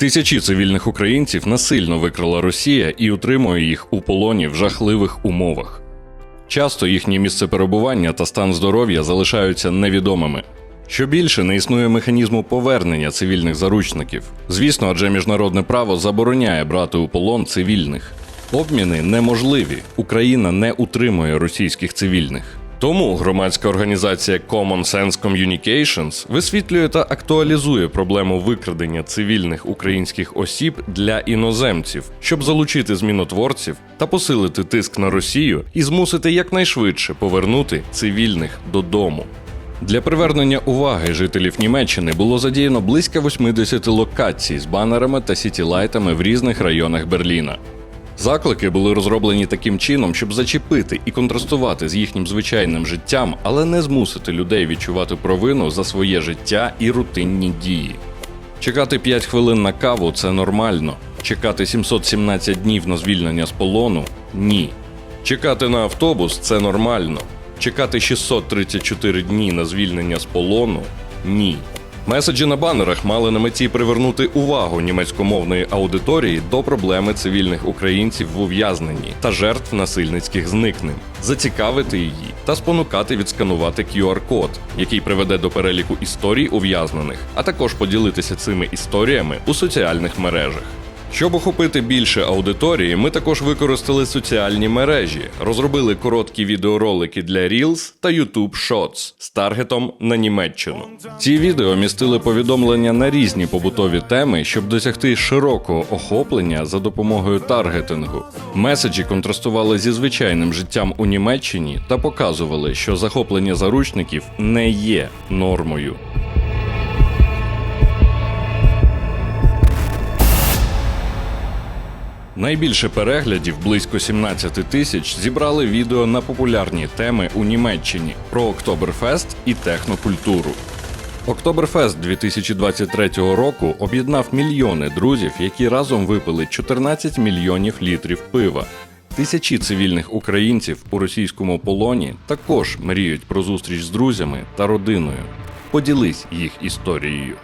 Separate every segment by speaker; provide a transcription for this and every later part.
Speaker 1: Тисячі цивільних українців насильно викрала Росія і утримує їх у полоні в жахливих умовах. Часто їхнє місце перебування та стан здоров'я залишаються невідомими. Що більше не існує механізму повернення цивільних заручників. Звісно, адже міжнародне право забороняє брати у полон цивільних. Обміни неможливі. Україна не утримує російських цивільних. Тому громадська організація Common Sense Communications висвітлює та актуалізує проблему викрадення цивільних українських осіб для іноземців, щоб залучити змінотворців та посилити тиск на Росію і змусити якнайшвидше повернути цивільних додому. Для привернення уваги жителів Німеччини було задіяно близько 80 локацій з банерами та сітілайтами в різних районах Берліна. Заклики були розроблені таким чином, щоб зачепити і контрастувати з їхнім звичайним життям, але не змусити людей відчувати провину за своє життя і рутинні дії. Чекати 5 хвилин на каву це нормально. Чекати 717 днів на звільнення з полону ні. Чекати на автобус це нормально. Чекати 634 дні на звільнення з полону ні. Меседжі на банерах мали на меті привернути увагу німецькомовної аудиторії до проблеми цивільних українців в ув'язненні та жертв насильницьких зникнень, зацікавити її та спонукати відсканувати QR-код, який приведе до переліку історій ув'язнених, а також поділитися цими історіями у соціальних мережах. Щоб охопити більше аудиторії, ми також використали соціальні мережі, розробили короткі відеоролики для Reels та YouTube Shorts з таргетом на Німеччину. Ці відео містили повідомлення на різні побутові теми, щоб досягти широкого охоплення за допомогою таргетингу. Меседжі контрастували зі звичайним життям у Німеччині та показували, що захоплення заручників не є нормою. Найбільше переглядів, близько 17 тисяч, зібрали відео на популярні теми у Німеччині про Октоберфест і технокультуру. Октоберфест 2023 року об'єднав мільйони друзів, які разом випили 14 мільйонів літрів пива. Тисячі цивільних українців у російському полоні також мріють про зустріч з друзями та родиною. Поділись їх історією.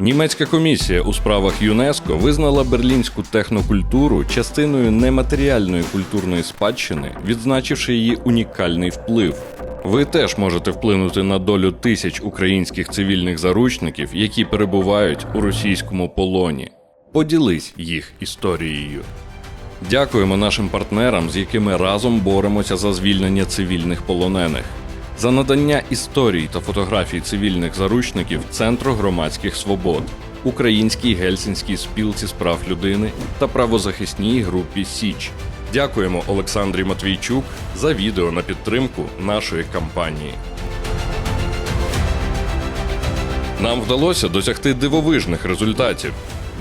Speaker 1: Німецька комісія у справах ЮНЕСКО визнала берлінську технокультуру частиною нематеріальної культурної спадщини, відзначивши її унікальний вплив. Ви теж можете вплинути на долю тисяч українських цивільних заручників, які перебувають у російському полоні. Поділись їх історією. Дякуємо нашим партнерам, з якими разом боремося за звільнення цивільних полонених, за надання історій та фотографій цивільних заручників Центру громадських свобод, Українській гельсінській спілці з прав людини та правозахисній групі Січ. Дякуємо Олександрі Матвійчук за відео на підтримку нашої кампанії. Нам вдалося досягти дивовижних результатів.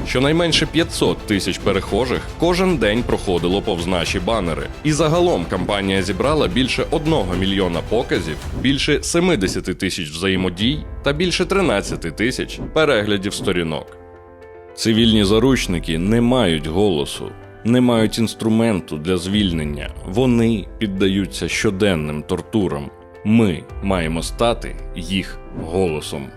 Speaker 1: Щонайменше 500 тисяч перехожих кожен день проходило повз наші банери. І загалом кампанія зібрала більше 1 мільйона показів, більше 70 тисяч взаємодій та більше 13 тисяч переглядів сторінок. Цивільні заручники не мають голосу, не мають інструменту для звільнення. Вони піддаються щоденним тортурам. Ми маємо стати їх голосом.